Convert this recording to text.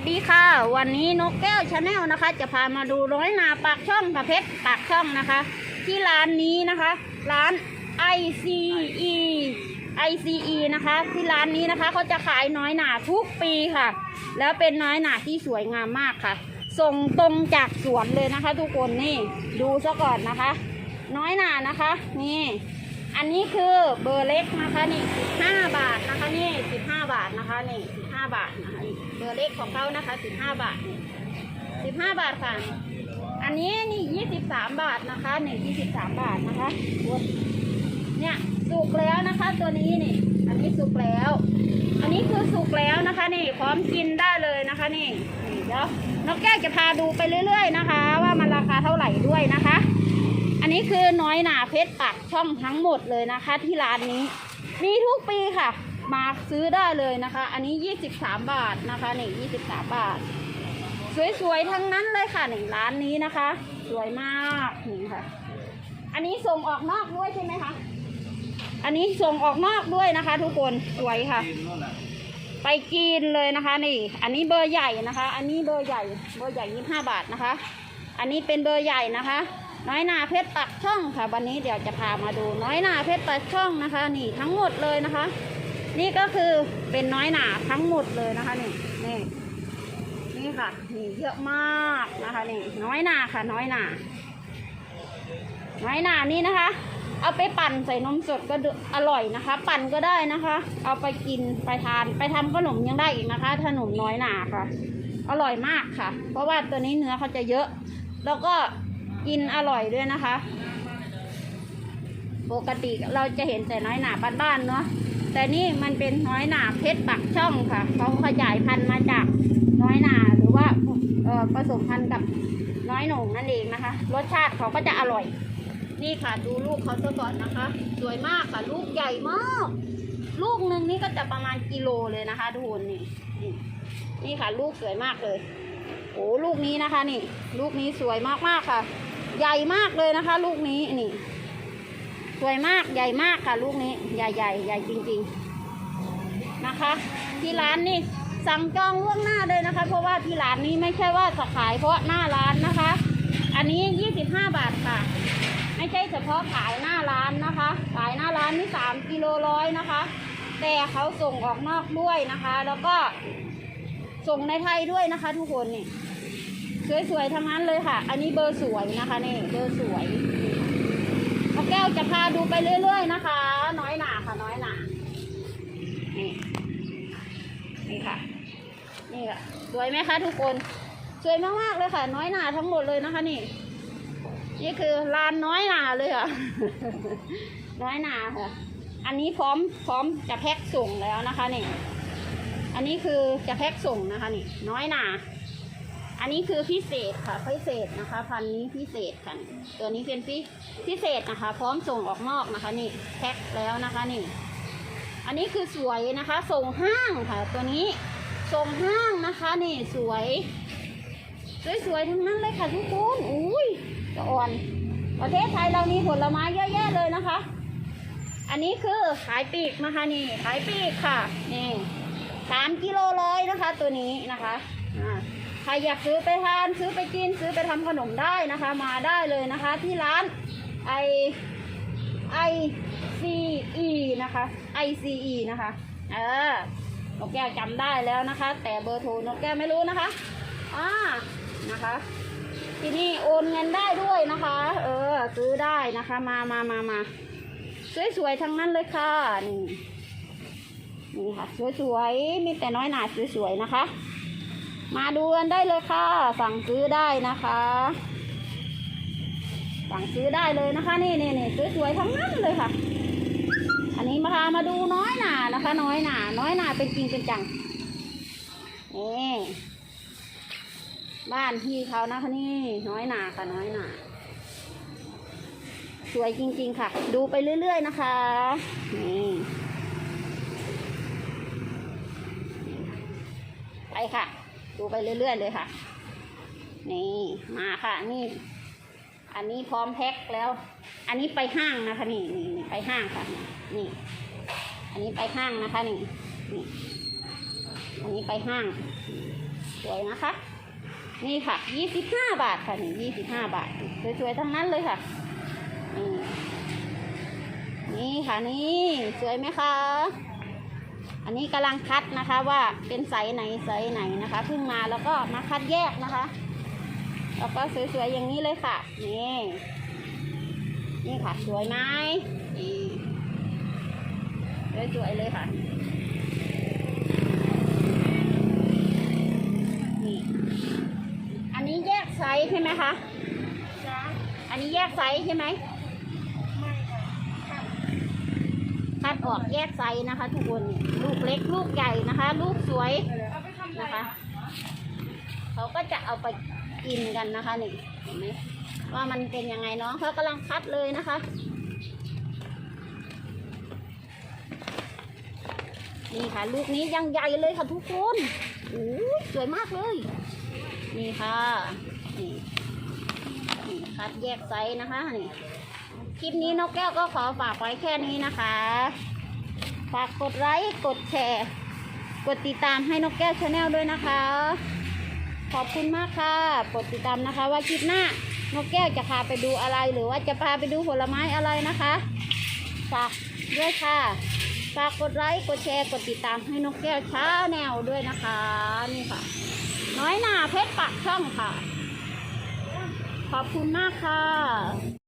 สดีค่ะ วันนี้นกแก้วชาแนลนะคะ จะพามาดูร้อยนาปากช่องค่ะเพชรปากช่องนะคะ ที่ร้านนี้นะคะ ร้าน ICE ICE นะคะ ที่ร้านนี้นะคะเขาจะขายน้อยหนาทุกปีค่ะ แล้วเป็นน้อยหนาที่สวยงามมากค่ะ ส่งตรงจากสวนเลยนะคะ ทุกคนนี่ดูซะก่อนนะคะ น้อยหนานะคะ นี่ อันนี้คือเบอร์เล็กนะคะนี่15บาทนะคะนี่15บาทนะคะนี่15บาทนะคะ เบอร์เล็กของเขานะคะ15บห้าบาทนี่15บาทค่ะ อันนี้นี่23บสามบาทนะคะนี่23บาทนะคะเนี่ยสุกแล้วนะคะ ตัวนี้นี่ อันนี้สุกแล้ว อันนี้คือสุกแล้วนะคะ นี่พร้อมกินได้เลยนะคะ นี่นี่เดี๋ยวนกแก้วจะพาดูไปเรื่อย ๆนะคะ ว่ามันราคาเท่าไหร่ด้วยนะคะ อันนี้คือน้อยหนาเพชรปากช่องทั้งหมดเลยนะคะ ที่ร้านนี้ มีทุกปีค่ะ มาซื้อได้เลยนะคะ อันนี้ 23 บาทนะคะนี่23 บาท สวยๆ ทั้งนั้นเลยค่ะนี่ร้านนี้นะคะ สวยมากนี่ค่ะ อันนี้ส่งออกนอกด้วยใช่ไหมคะ อันนี้ส่งออกนอกด้วยนะคะ ทุกคนสวยค่ะ ไปกินเลยนะคะนี่ อันนี้เบอร์ใหญ่นะคะ อันนี้เบอร์ใหญ่เบอร์ใหญ่ยี่ห้าบาทนะคะ อันนี้เป็นเบอร์ใหญ่นะคะน้อยหนาเพชรปักช่องค่ะ วันนี้เดี๋ยวจะพามาดูน้อยหนาเพชรปักช่องนะคะ นี่ทั้งหมดเลยนะคะ นี่ก็คือเป็นน้อยหนาทั้งหมดเลยนะคะนี่นี่นี่ค่ะนี่เยอะมากนะคะนี่น้อยหนาค่ะน้อยหนาน้อยหนานี่นะคะ เอาไปปั่นใส่นมสดก็อร่อยนะคะ ปั่นก็ได้นะคะ เอาไปกินไปทานไปทำขนมยังได้อีกนะคะขนมน้อยหนาค่ะ อร่อยมากค่ะ เพราะว่าตัวนี้เนื้อเขาจะเยอะ แล้วก็กินอร่อยด้วยนะคะ ปกติเราจะเห็นแต่น้อยหนาบ้านๆเนาะ แต่นี่มันเป็นน้อยหนาเพชรปักช่องค่ะเขาขยายพันธุ์มาจากน้อยหนาหรือว่าผสมพันธุ์กับน้อยหนงนั่นเองนะคะ รสชาติเขาก็จะอร่อย นี่ค่ะดูลูกเขาซะก่อนนะคะ สวยมากค่ะ ลูกใหญ่มาก ลูกหนึ่งนี่ก็จะประมาณกิโลเลยนะคะทุกคนนี่นี่ค่ะ ลูกสวยมากเลยโอ้ลูกนี้นะคะ นี่ ลูกนี้สวยมากมากๆค่ะ ใหญ่มากเลยนะคะ ลูกนี้นี่ สวยมากใหญ่มากค่ะลูกนี้ ใหญ่ใหญ่ใหญ่จริงๆนะคะ ที่ร้านนี่สั่งจองล่วงหน้าเลยนะคะ เพราะว่าที่ร้านนี้ไม่ใช่ว่าจะขายเพราะหน้าร้านนะคะ อันนี้ 25 บาทค่ะ ไม่ใช่เฉพาะขายหน้าร้านนะคะ ขายหน้าร้านนี่สามกิโลร้อยนะคะ แต่เขาส่งออกนอกด้วยนะคะ แล้วก็ส่งในไทยด้วยนะคะ ทุกคนนี่สวยๆทั้งนั้นเลยค่ะ อันนี้เบอร์สวยนะคะนี่เบอร์สวย จะพาดูไปเรื่อยๆนะคะ น้อยหนาค่ะ น้อยหนานี่นี่ค่ะ นี่ค่ะสวยไหมคะทุกคนสวยมากๆเลยค่ะ น้อยหนาทั้งหมดเลยนะคะ นี่ นี่คือลานน้อยหนาเลยค่ะ น้อยหนาค่ะ อันนี้พร้อมพร้อมจะแพ็คส่งแล้วนะคะนี่ อันนี้คือจะแพ็คส่งนะคะ นี่ น้อยหนา อันนี้คือพิเศษค่ะพิเศษนะคะ พันนี้พิเศษค่ะตัวนี้เป็นพิพิเศษนะคะ พร้อมส่งออกนอกนะคะนี่แพ็คแล้วนะคะนี่ อันนี้คือสวยนะคะ ส่งห้างค่ะ ตัวนี้ส่งห้างนะคะนี่สวย สวยๆทั้งนั้นเลยค่ะทุกคนอุ้ยจะอ่อน ประเทศไทยเรามีผลไม้เยอะแยะเลยนะคะ อันนี้คือขายปีกนะคะนี่ขายปีกค่ะนี่ สามกิโลร้อยนะคะ ตัวนี้นะคะอ่าใครอยากซื้อไปทานซื้อไปกินซื้อไปทำขนมได้นะคะ มาได้เลยนะคะ ที่ร้านไอไอซีอีนะคะ ICE นะคะเออนกแก้วจำได้แล้วนะคะ แต่เบอร์โทรนกแก้วไม่รู้นะคะอ่านะคะที่นี่โอนเงินได้ด้วยนะคะ เออ ซื้อได้นะคะ มามามามาสวยๆทั้งนั้นเลยค่ะนี่ นี่ค่ะสวยๆ มีแต่น้อยหนาสวยๆนะคะ มาดูกันได้เลยค่ะ สั่งซื้อได้นะคะ สั่งซื้อได้เลยนะคะนี่นี่นี่สวยๆทั้งนั้นเลยค่ะ อันนี้มาพามาดูน้อยหนานะคะ น้อยหนาน้อยหนาเป็นจริงเป็นจังนี่บ้านพี่เขานะคะนี่น้อยหนาค่ะน้อยหนาสวยจริง ๆ ค่ะ ดูไปเรื่อย ๆ นะคะนี่ ไปค่ะ ดูไปเรื่อยๆเลยค่ะ นี่มาค่ะนี่ อันนี้พร้อมแพ็คแล้ว อันนี้ไปห้างนะคะนี่นี่นี่ไปห้างค่ะ นี่ อันนี้ไปห้างนะคะนี่นี่ อันนี้ไปห้าง สวยนะคะ นี่ค่ะยี่สิบห้าบาทค่ะนี่ยี่สิบห้าบาท สวยๆทั้งนั้นเลยค่ะ นี่นี่ค่ะนี่ สวยไหมคะ อันนี้กำลังคัดนะคะว่าเป็นไซส์ไหนไซส์ไหนนะคะเพิ่งมาแล้วก็มาคัดแยกนะคะ แล้วก็สวยๆอย่างนี้เลยค่ะ นี่นี่ค่ะสวยไหมนี่สวยๆเลยค่ะนี่อันนี้แยกไซส์ใช่ไหมคะจ้าอันนี้แยกไซส์ใช่ไหมไม่ค่ะ คัดออกแยกไซส์นะคะ ทุกคนลูกเล็กลูกใหญ่นะคะ ลูกสวยนะคะเขาก็จะเอาไปกินกันนะคะนี่เห็นไหมว่ามันเป็นยังไงเน้องเขากำลังคัดเลยนะคะนี่ค่ะ ลูกนี้ยังใหญ่เลยค่ะทุกคนโอ้สวยมากเลย นี่ค่ะนี่นี่คัดแยกไซส์นะคะนี่ คลิปนี้นกแก้วก็ขอฝากไว้แค่นี้นะคะ ฝากกดไลค์ กดแชร์ กดติดตามให้นกแก้วชาแนลด้วยนะคะ ขอบคุณมากค่ะ กดติดตามนะคะว่าคลิปหน้านกแก้วจะพาไปดูอะไรหรือว่าจะพาไปดูผลไม้อะไรนะคะ ฝากด้วยค่ะ ฝากกดไลค์ กดแชร์ กดติดตามให้นกแก้วชาแนลด้วยนะคะ นี่ค่ะ น้อยหนาเพชรปากช่องค่ะ ขอบคุณมากค่ะ